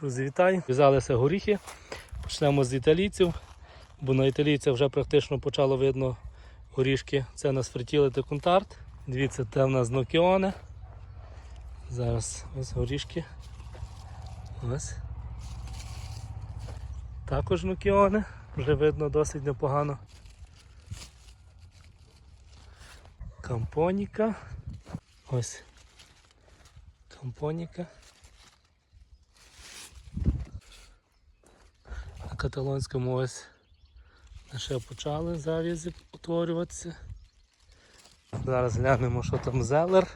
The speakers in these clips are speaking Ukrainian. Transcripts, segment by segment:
Друзі, вітаю! В'язалися горіхи. Почнемо з італійців, бо на італійцях вже практично почало видно горішки. Це нас фритіли та кунтарт. Дивіться, це в нас нокіоне. Зараз ось горішки. Ось. Також нокіоне. Вже видно досить непогано. Кампоніка. Ось. Кампоніка. Каталонському ось ще почали зав'язи утворюватися. Зараз глянемо, що там зелер.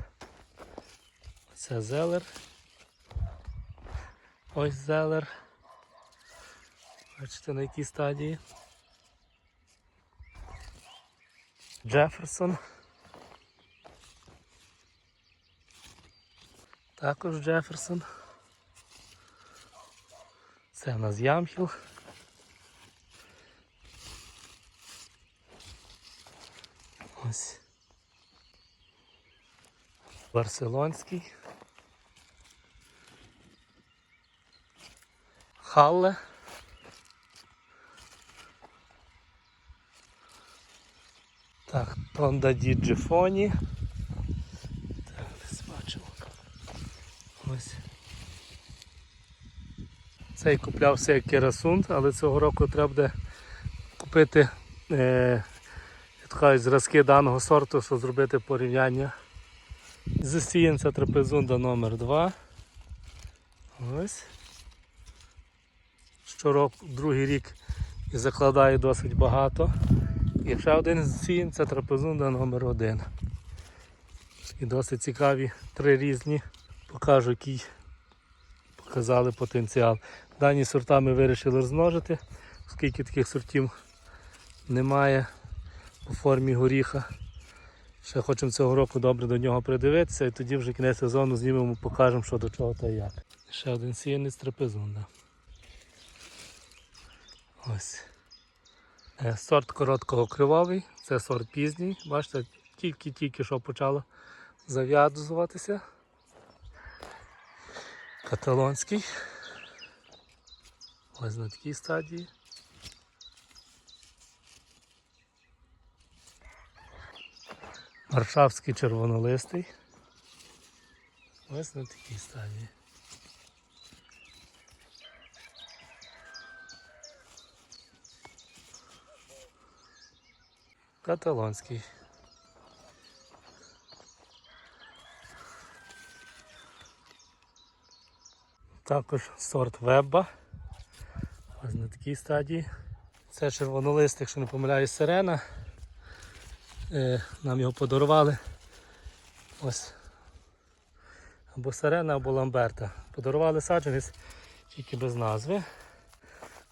Це зелер. Ось зелер. Бачите на якій стадії. Джеферсон. Також Джеферсон. Це в нас Ямхіл. Ось. Барселонський. Халле. Так, Тонда Діджифоні. Так, десь бачимо. Ось. Цей куплявся як керасунт, але цього року треба буде купити е, така, зразки даного сорту, щоб зробити порівняння. Засіянця трапезунда номер 2 Ось. Щороку, другий рік і закладає досить багато. І ще один засіян це трапезунда номер 1 І досить цікаві три різні. Покажу, який показали потенціал. Дані сорта ми вирішили розмножити, оскільки таких сортів немає по формі горіха. Ще хочемо цього року добре до нього придивитися і тоді вже кінець сезону знімемо, покажемо, що до чого та як. Ще один сіянець трапезунда. Ось. Е, Сорт короткого кривавий, це сорт пізній. Бачите, тільки-тільки що почало зав'язуватися. Каталонський. Ось на такій стадії. Варшавський червонолистий. Ось на такій стадії. Каталонський. Також сорт вебба. Ось на такій стадії. Це червонолист, якщо не помиляюсь, сирена. Е, Нам його подарували. Ось. Або сирена, або ламберта. Подарували саджанець тільки без назви.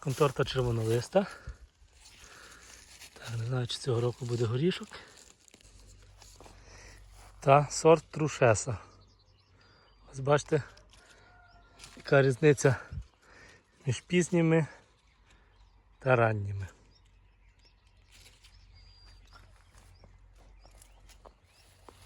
Конторта червонолиста. Так, не знаю, чи цього року буде горішок. Та сорт трушеса. Ось бачите, яка різниця між пізніми та ранніми.